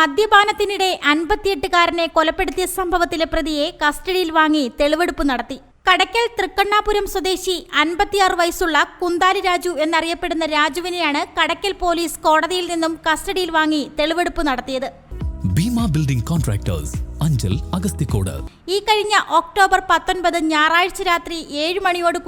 മദ്യപാനത്തിനിടെ അൻപത്തിയെട്ടുകാരനെ കൊലപ്പെടുത്തിയ സംഭവത്തിലെ പ്രതിയെ കസ്റ്റഡിയിൽ വാങ്ങി തെളിവെടുപ്പ് നടത്തി. കടയ്ക്കൽ തൃക്കണ്ണാപുരം സ്വദേശി അൻപത്തിയാറ് വയസ്സുള്ള കുന്താലി രാജു എന്നറിയപ്പെടുന്ന രാജുവിനെയാണ് കടയ്ക്കൽ പോലീസ് കോടതിയിൽ നിന്നും കസ്റ്റഡിയിൽ വാങ്ങി തെളിവെടുപ്പ് നടത്തിയത്. Bheema building contractors Anchal Agasthikode. ഈ കഴിഞ്ഞ ഒക്ടോബർ പത്തൊൻപത് ഞായറാഴ്ച രാത്രി ഏഴ് മണിയോട്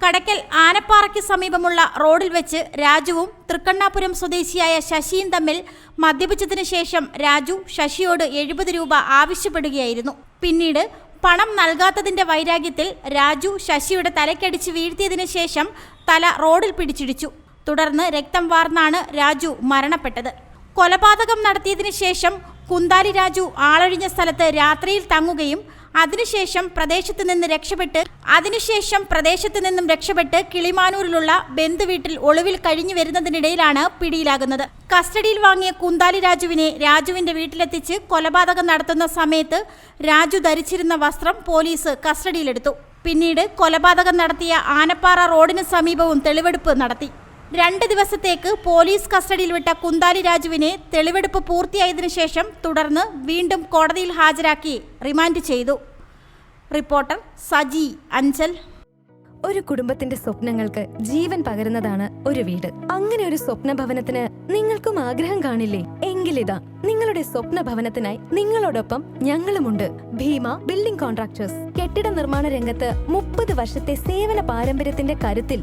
കൂടിയാണ് കടയ്ക്കൽ ആനപ്പാറയ്ക്ക് സമീപമുള്ള റോഡിൽ വെച്ച് രാജുവും തൃക്കണ്ണാപുരം സ്വദേശിയായ ശശിയും തമ്മിൽ മദ്യപിച്ചതിനു ശേഷം രാജു ശശിയോട് എഴുപത് രൂപ ആവശ്യപ്പെടുകയായിരുന്നു. പിന്നീട് പണം നൽകാത്തതിന്റെ വൈരാഗ്യത്തിൽ രാജു ശശിയുടെ തലക്കടിച്ച് വീഴ്ത്തിയതിനു ശേഷം തല റോഡിൽ പിടിച്ചിടിച്ചു. തുടർന്ന് രക്തം വാർന്നാണ് രാജു മരണപ്പെട്ടത്. കൊലപാതകം നടത്തിയതിനു ശേഷം കുന്താലി രാജു ആളൊഴിഞ്ഞ സ്ഥലത്ത് രാത്രിയിൽ തങ്ങുകയും അതിനുശേഷം പ്രദേശത്ത് നിന്ന് രക്ഷപ്പെട്ട് അതിനുശേഷം പ്രദേശത്ത് നിന്നും രക്ഷപ്പെട്ട് കിളിമാനൂരിലുള്ള ബന്ധുവീട്ടിൽ ഒളിവിൽ കഴിഞ്ഞു വരുന്നതിനിടയിലാണ് പിടിയിലാകുന്നത്. കസ്റ്റഡിയിൽ വാങ്ങിയ കുന്താലി രാജുവിനെ രാജുവിന്റെ വീട്ടിലെത്തിച്ച് കൊലപാതകം നടത്തുന്ന സമയത്ത് രാജു ധരിച്ചിരുന്ന വസ്ത്രം പോലീസ് കസ്റ്റഡിയിലെടുത്തു. പിന്നീട് കൊലപാതകം നടത്തിയ ആനപ്പാറ റോഡിന് സമീപവും തെളിവെടുപ്പ് നടത്തി. രണ്ട് ദിവസത്തേക്ക് പോലീസ് കസ്റ്റഡിയിൽ വിട്ട കുന്താലി രാജുവിനെ തെളിവെടുപ്പ് പൂർത്തിയായതിനു ശേഷം തുടർന്ന് വീണ്ടും കോടതിയിൽ ഹാജരാക്കി റിമാൻഡ് ചെയ്തു. റിപ്പോർട്ടർ സജി അഞ്ചൽ. ഒരു കുടുംബത്തിന്റെ സ്വപ്നങ്ങൾക്ക് ജീവൻ പകരുന്നതാണ് ഒരു വീട്. അങ്ങനെ ഒരു സ്വപ്ന ഭവനത്തിന് നിങ്ങൾക്കും ആഗ്രഹം കാണില്ലേ? എങ്കിലിതാ നിങ്ങളുടെ സ്വപ്ന ഭവനത്തിനായി നിങ്ങളോടൊപ്പം ഞങ്ങളുമുണ്ട്. Bheema building contractors. കെട്ടിട നിർമ്മാണ രംഗത്ത് മുപ്പത് വർഷത്തെ സേവന പാരമ്പര്യത്തിന്റെ കരുത്തിൽ